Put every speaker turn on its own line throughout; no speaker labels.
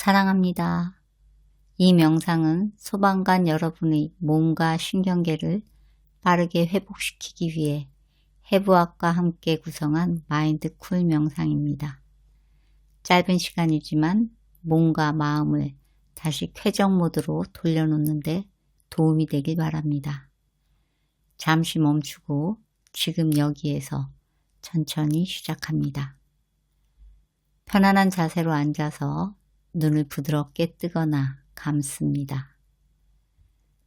사랑합니다. 이 명상은 소방관 여러분의 몸과 신경계를 빠르게 회복시키기 위해 해부학과 함께 구성한 마인드 쿨 명상입니다. 짧은 시간이지만 몸과 마음을 다시 쾌적 모드로 돌려놓는데 도움이 되길 바랍니다. 잠시 멈추고 지금 여기에서 천천히 시작합니다. 편안한 자세로 앉아서 눈을 부드럽게 뜨거나 감습니다.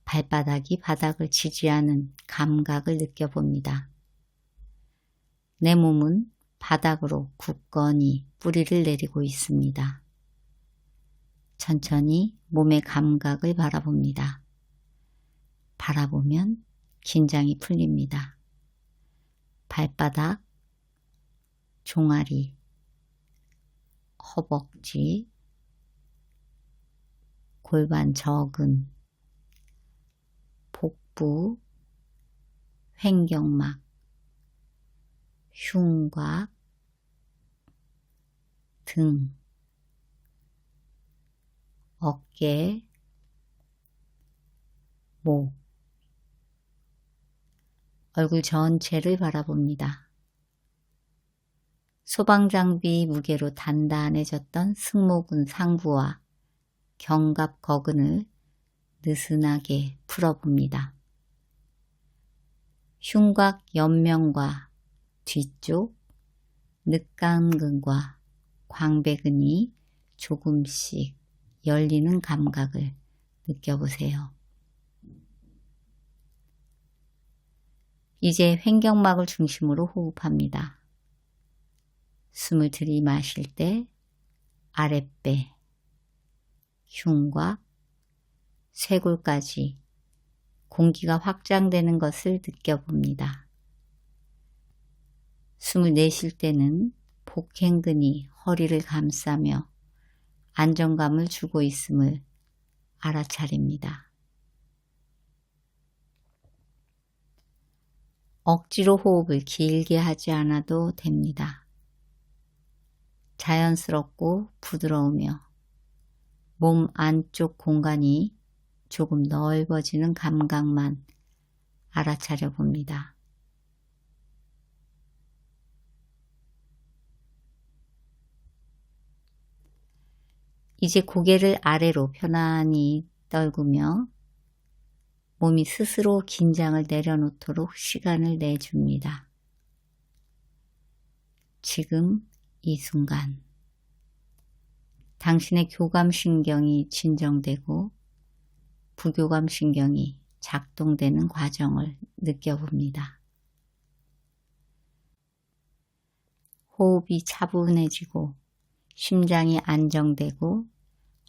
발바닥이 바닥을 지지하는 감각을 느껴봅니다. 내 몸은 바닥으로 굳건히 뿌리를 내리고 있습니다. 천천히 몸의 감각을 바라봅니다. 바라보면 긴장이 풀립니다. 발바닥, 종아리, 허벅지, 골반 저근, 복부, 횡경막, 흉곽, 등, 어깨, 목, 얼굴 전체를 바라봅니다. 소방장비 무게로 단단해졌던 승모근 상부와 견갑 거근을 느슨하게 풀어봅니다. 흉곽 옆면과 뒤쪽, 늑간근과 광배근이 조금씩 열리는 감각을 느껴보세요. 이제 횡격막을 중심으로 호흡합니다. 숨을 들이마실 때 아랫배, 흉곽, 쇄골까지 공기가 확장되는 것을 느껴봅니다. 숨을 내쉴 때는 복행근이 허리를 감싸며 안정감을 주고 있음을 알아차립니다. 억지로 호흡을 길게 하지 않아도 됩니다. 자연스럽고 부드러우며 몸 안쪽 공간이 조금 넓어지는 감각만 알아차려 봅니다. 이제 고개를 아래로 편안히 떨구며 몸이 스스로 긴장을 내려놓도록 시간을 내줍니다. 지금 이 순간 당신의 교감신경이 진정되고 부교감신경이 작동되는 과정을 느껴봅니다. 호흡이 차분해지고 심장이 안정되고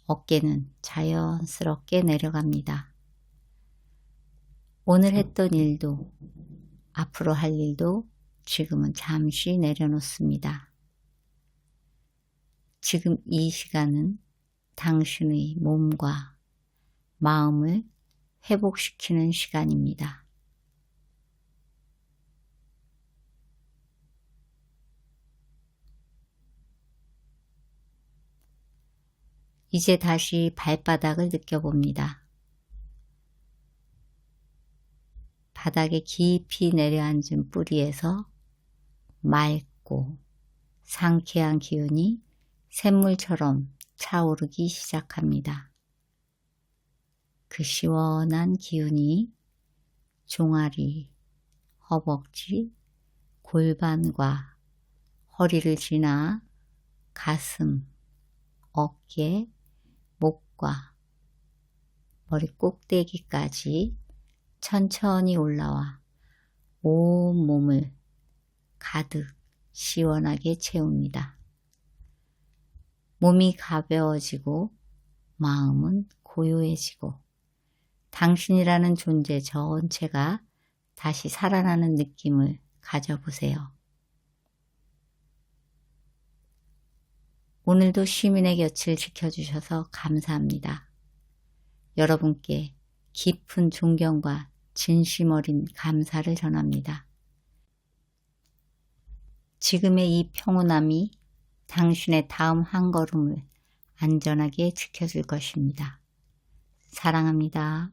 어깨는 자연스럽게 내려갑니다. 오늘 했던 일도 앞으로 할 일도 지금은 잠시 내려놓습니다. 지금 이 시간은 당신의 몸과 마음을 회복시키는 시간입니다. 이제 다시 발바닥을 느껴봅니다. 바닥에 깊이 내려앉은 뿌리에서 맑고 상쾌한 기운이 샘물처럼 차오르기 시작합니다. 그 시원한 기운이 종아리, 허벅지, 골반과 허리를 지나 가슴, 어깨, 목과 머리 꼭대기까지 천천히 올라와 온 몸을 가득 시원하게 채웁니다. 몸이 가벼워지고 마음은 고요해지고 당신이라는 존재 전체가 다시 살아나는 느낌을 가져보세요. 오늘도 시민의 곁을 지켜주셔서 감사합니다. 여러분께 깊은 존경과 진심 어린 감사를 전합니다. 지금의 이 평온함이 당신의 다음 한 걸음을 안전하게 지켜줄 것입니다. 사랑합니다.